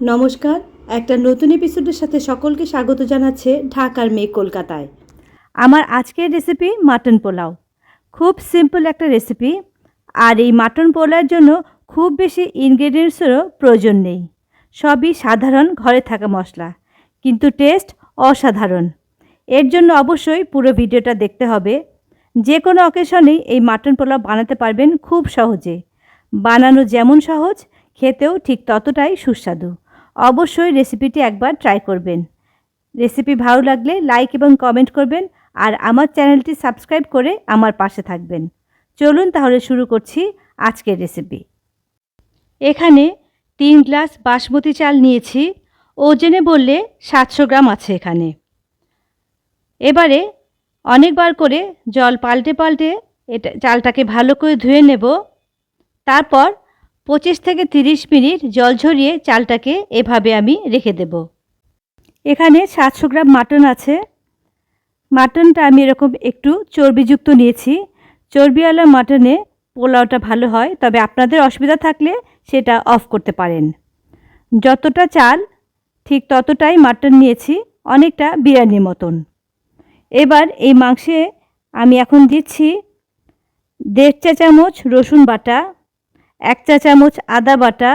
নমস্কার, একটা নতুন এপিসোডের সাথে সকলকে স্বাগত জানাচ্ছে ঢাকার মেয়ে কলকাতায়। আমার আজকের রেসিপি মাটন পোলাও। খুব সিম্পল একটা রেসিপি আর এই মাটন পোলাওয়ের জন্য খুব বেশি ইনগ্রেডিয়েন্টসেরও প্রয়োজন নেই। সবই সাধারণ ঘরে থাকা মশলা, কিন্তু টেস্ট অসাধারণ। এর জন্য অবশ্যই পুরো ভিডিওটা দেখতে হবে। যে কোনো অকেশনেই এই মাটন পোলাও বানাতে পারবেন খুব সহজে। বানানো যেমন সহজ, খেতেও ঠিক ততটাই সুস্বাদু। অবশ্যই রেসিপিটি একবার ট্রাই করবেন। রেসিপি ভালো লাগলে লাইক এবং কমেন্ট করবেন আর আমার চ্যানেলটি সাবস্ক্রাইব করে আমার পাশে থাকবেন। চলুন তাহলে শুরু করছি আজকের রেসিপি এখানে তিন গ্লাস বাসমতি চাল নিয়েছি। ওজনে বললে সাতশো গ্রাম আছে এখানে। এবারে অনেকবার করে জল পাল্টে পাল্টে এটা চালটাকে ভালো করে ধুয়ে নেব। তারপর পঁচিশ থেকে তিরিশ মিনিট জল ঝরিয়ে চালটাকে এভাবে আমি রেখে দেব। এখানে সাতশো গ্রাম মাটন আছে। মাটনটা আমি এরকম একটু চর্বিযুক্ত নিয়েছি। চর্বিওয়ালা মাটনে পোলাওটা ভালো হয়, তবে আপনাদের অসুবিধা থাকলে সেটা অফ করতে পারেন। যতটা চাল, ঠিক ততটাই মাটন নিয়েছি, অনেকটা বিরিয়ানির মতন। এবার এই মাংসে আমি এখন দিচ্ছি দেড় চা চামচ রসুন বাটা এক চা চামচ আদা বাটা,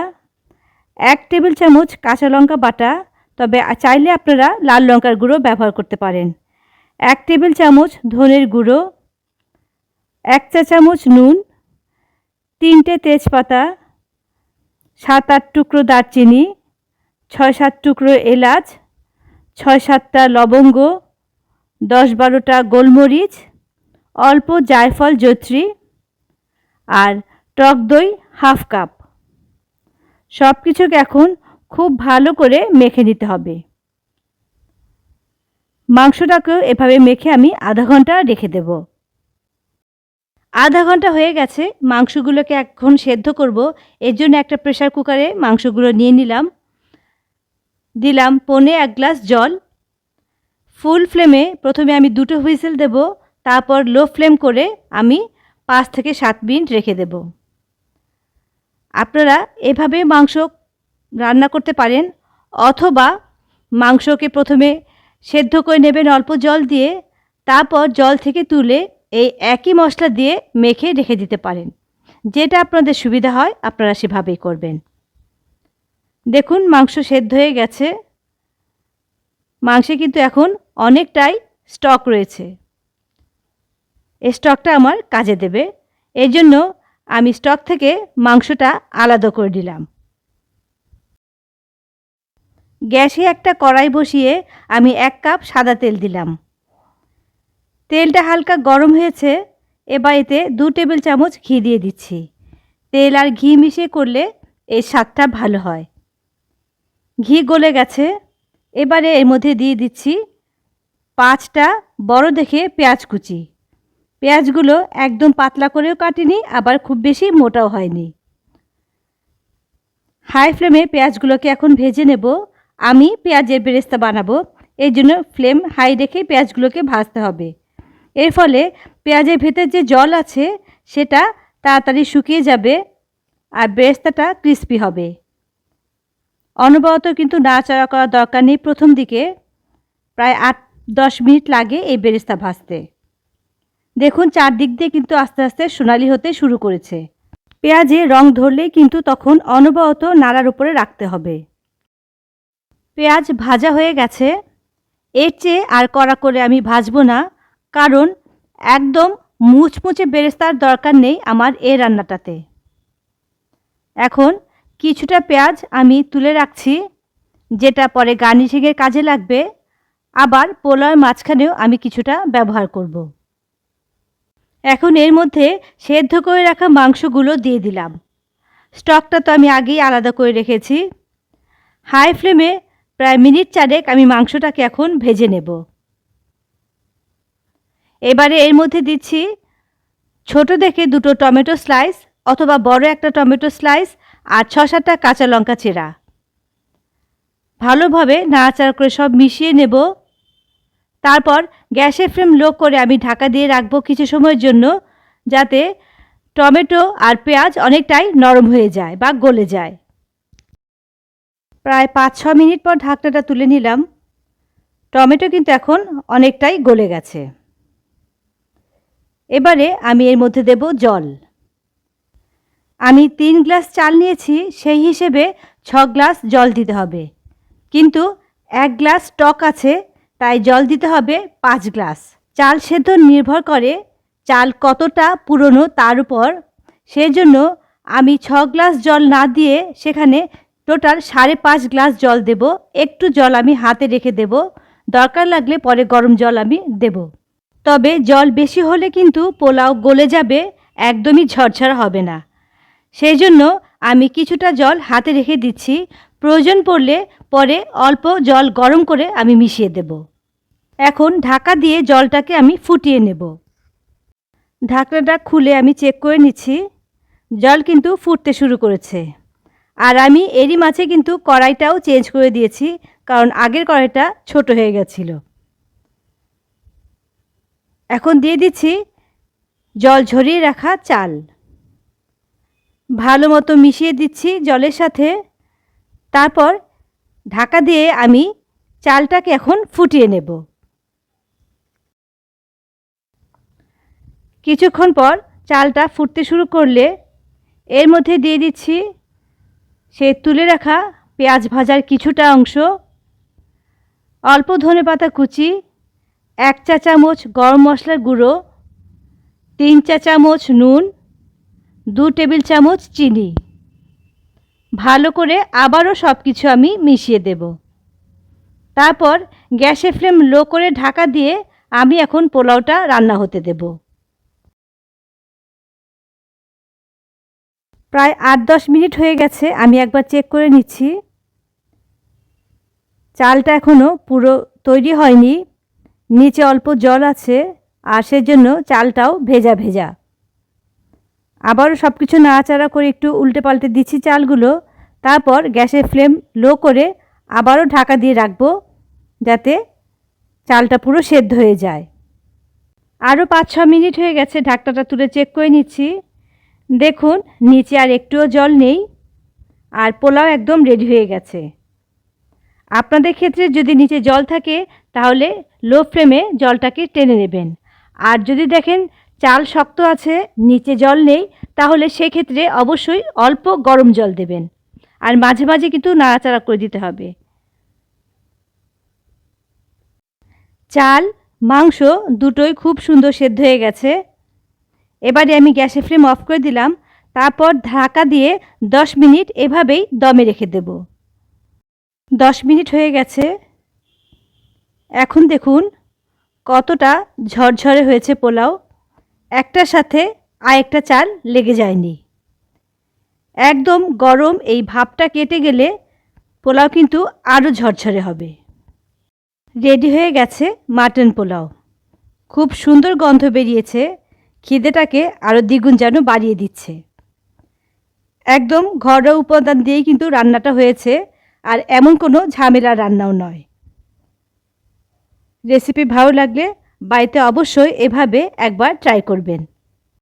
এক টেবিল চামচ কাঁচা লঙ্কা বাটা, তবে চাইলে আপনারা লাল লঙ্কার গুঁড়ো ব্যবহার করতে পারেন। এক টেবিল চামচ ধনের গুঁড়ো, এক চা চামচ নুন, তিনটে তেজপাতা, সাত আট টুকরো দারচিনি, ছয় সাত টুকরো এলাচ, ছয় সাতটা লবঙ্গ, দশ বারোটা গোলমরিচ, অল্প জায়ফল জৈত্রী আর টক দই হাফ কাপ। সব কিছুকে এখন খুব ভালো করে মেখে নিতে হবে। মাংসটাকেও এভাবে মেখে আমি আধা ঘণ্টা রেখে দেব। আধা ঘণ্টা হয়ে গেছে, মাংসগুলোকে এখন সেদ্ধ করব। এর জন্য একটা প্রেশার কুকারে মাংসগুলো নিয়ে নিলাম। দিলাম পনে এক গ্লাস জল। ফুল ফ্লেমে প্রথমে আমি দুটো হুইসেল দেব, তারপর লো ফ্লেম করে আমি পাঁচ থেকে সাত মিনিট রেখে দেব। আপনারা এভাবে মাংস রান্না করতে পারেন অথবা মাংসকে প্রথমে সেদ্ধ করে নেবেন অল্প জল দিয়ে, তারপর জল থেকে তুলে এই একই মশলা দিয়ে মেখে রেখে দিতে পারেন। যেটা আপনাদের সুবিধা হয়, আপনারা সেভাবেই করবেন। দেখুন, মাংস সেদ্ধ হয়ে গেছে। মাংসে কিন্তু এখন অনেকটাই স্টক রয়েছে। এই স্টকটা আমার কাজে দেবে। এই জন্য আমি স্টক থেকে মাংসটা আলাদা করে দিলাম। গ্যাসে একটা কড়াই বসিয়ে আমি এক কাপ সাদা তেল দিলাম। তেলটা হালকা গরম হয়েছে, এবার এতে দু টেবিল চামচ ঘি দিয়ে দিচ্ছি। তেল আর ঘি মিশিয়ে করলে এই স্বাদটা ভালো হয়। ঘি গলে গেছে, এবারে এর মধ্যে দিয়ে দিচ্ছি পাঁচটা বড় দেখে পেঁয়াজ কুচি। পেঁয়াজগুলো একদম পাতলা করেও কাটিনি, আবার খুব বেশি মোটাও হয়নি। হাই ফ্লেমে পেঁয়াজগুলোকে এখন ভেজে নেব। আমি পেঁয়াজের বেরেস্তা বানাবো, এই জন্য ফ্লেম হাই রেখে পেঁয়াজগুলোকে ভাজতে হবে। এর ফলে পেঁয়াজের ভেতর যে জল আছে, সেটা তাড়াতাড়ি শুকিয়ে যাবে আর বেরেস্তাটা ক্রিস্পি হবে। অনবরত কিন্তু নাড়াচাড়া করার দরকার নেই প্রথম দিকে, প্রায় আট দশ মিনিট লাগে এই বেরেস্তা ভাজতে। দেখুন চারদিক দিয়ে কিন্তু আস্তে আস্তে সোনালি হতে শুরু করেছে। পেঁয়াজে রং ধরলেই কিন্তু তখন অনবরত নাড়ার উপরে রাখতে হবে। পেঁয়াজ ভাজা হয়ে গেছে। এর চেয়ে আর কড়া করে আমি ভাজবো না, কারণ একদম মুচমুচে বেরেস্তার দরকার নেই আমার এ রান্নাটাতে। এখন কিছুটা পেঁয়াজ আমি তুলে রাখছি, যেটা পরে গার্নিশিংয়ের কাজে লাগবে। আবার পোলাওয়ের মাঝখানেও আমি কিছুটা ব্যবহার করব। এখন এর মধ্যে সেদ্ধ করে রাখা মাংসগুলো দিয়ে দিলাম। স্টকটা তো আমি আগেই আলাদা করে রেখেছি। হাই ফ্লেমে প্রায় মিনিট চারেক আমি মাংসটাকে এখন ভেজে নেব। এবারে এর মধ্যে দিচ্ছি ছোট দেখে দুটো টমেটো স্লাইস অথবা বড় একটা টমেটো স্লাইস আর ছ সাতটা কাঁচা লঙ্কা চেরা। ভালোভাবে নাড়াচাড়া করে সব মিশিয়ে নেব। তারপর গ্যাসের ফ্লেম লো করে আমি ঢাকা দিয়ে রাখব কিছু সময়ের জন্য, যাতে টমেটো আর পেঁয়াজ অনেকটাই নরম হয়ে যায় বা গলে যায়। প্রায় পাঁচ ছ মিনিট পর ঢাকনাটা তুলে নিলাম। টমেটো কিন্তু এখন অনেকটাই গলে গেছে। এবারে আমি এর মধ্যে দেব জল। আমি তিন গ্লাস চাল নিয়েছি, সেই হিসেবে ছ গ্লাস জল দিতে হবে। কিন্তু এক গ্লাস টক আছে তাই জল দিতে হবে পাঁচ গ্লাস। চাল সেদ্ধ নির্ভর করে চাল কতটা পুরনো তার উপর। সেজন্য আমি ছ গ্লাস জল না দিয়ে সেখানে টোটাল সাড়ে পাঁচ গ্লাস জল দেব। একটু জল আমি হাতে রেখে দেব। দরকার লাগলে পরে গরম জল আমি দেব। তবে জল বেশি হলে কিন্তু পোলাও গলে যাবে, একদমই ঝরঝরা হবে না। সেই জন্য আমি কিছুটা জল হাতে রেখে দিচ্ছি। প্রয়োজন পড়লে পরে অল্প জল গরম করে আমি মিশিয়ে দেব। এখন ঢাকা দিয়ে জলটাকে আমি ফুটিয়ে নেব। ঢাকনাটা খুলে আমি চেক করে নিচ্ছি। জল কিন্তু ফুটতে শুরু করেছে। আর আমি এরই মাঝে কিন্তু কড়াইটাও চেঞ্জ করে দিয়েছি, কারণ আগের কড়াইটা ছোট হয়ে গেছিল। এখন দিয়ে দিচ্ছি জল ঝরিয়ে রাখা চাল। ভালো মতো মিশিয়ে দিচ্ছি জলের সাথে। তারপর ঢাকা দিয়ে আমি চালটাকে এখন ফুটিয়ে নেব। কিছুক্ষণ পর চালটা ফুটতে শুরু করলে এর মধ্যে দিয়ে দিচ্ছি, সে তুলে রাখা পেঁয়াজ ভাজার কিছুটা অংশ, অল্প ধনে পাতা কুচি, এক চা চামচ গরম মশলার গুঁড়ো, তিন চা চামচ নুন, দু টেবিল চামচ চিনি। ভালো করে আবারও সব কিছু আমি মিশিয়ে দেব। তারপর গ্যাসের ফ্লেম লো করে ঢাকা দিয়ে আমি এখন পোলাওটা রান্না হতে দেব। প্রায় আট দশ মিনিট হয়ে গেছে, আমি একবার চেক করে নিচ্ছি। চালটা এখনও পুরো তৈরি হয়নি, নিচে অল্প জল আছে, আর সেজন্য চালটাও ভেজা ভেজা। আবারও সব কিছু নাড়াচাড়া করে একটু উল্টে পাল্টে দিচ্ছি চালগুলো, তারপর গ্যাসের ফ্লেম লো করে আবারও ঢাকা দিয়ে রাখব, যাতে চালটা পুরো সেদ্ধ হয়ে যায়। আরও পাঁচ ছ মিনিট হয়ে গেছে ঢাকটাটা তুলে চেক করে নিচ্ছি। দেখুন, নিচে আর একটুও জল নেই, আর পোলাও একদম রেডি হয়ে গেছে। আপনাদের ক্ষেত্রে যদি নিচে জল থাকে, তাহলে লো ফ্লেমে জলটাকে টেনে নেবেন। আর যদি দেখেন চাল শক্ত আছে, নিচে জল নেই, তাহলে সেক্ষেত্রে অবশ্যই অল্প গরম জল দেবেন। আর মাঝে মাঝে কিন্তু নাড়াচাড়া করে দিতে হবে। চাল, মাংস দুটোই খুব সুন্দর সেদ্ধ হয়ে গেছে। এবারে আমি গ্যাসের ফ্লেম অফ করে দিলাম। তারপর ঢাকা দিয়ে দশ মিনিট এভাবেই দমে রেখে দেব। দশ মিনিট হয়ে গেছে। এখন দেখুন কতটা ঝরঝরে হয়েছে পোলাও। একটার সাথে আরেকটা চাল লেগে যায়নি। একদম গরম এই ভাপটা কেটে গেলে পোলাও কিন্তু আরও ঝরঝরে হবে। রেডি হয়ে গেছে মাটন পোলাও। খুব সুন্দর গন্ধ বেরিয়েছে। খিদেটাকে আরও দ্বিগুণ যেন বাড়িয়ে দিচ্ছে। একদম ঘরোয়া উপাদান দিয়েই কিন্তু রান্নাটা হয়েছে, আর এমন কোনো ঝামেলা রান্নাও নয়। রেসিপি ভালো লাগলে বাড়িতে অবশ্যই এভাবে একবার ট্রাই করবেন।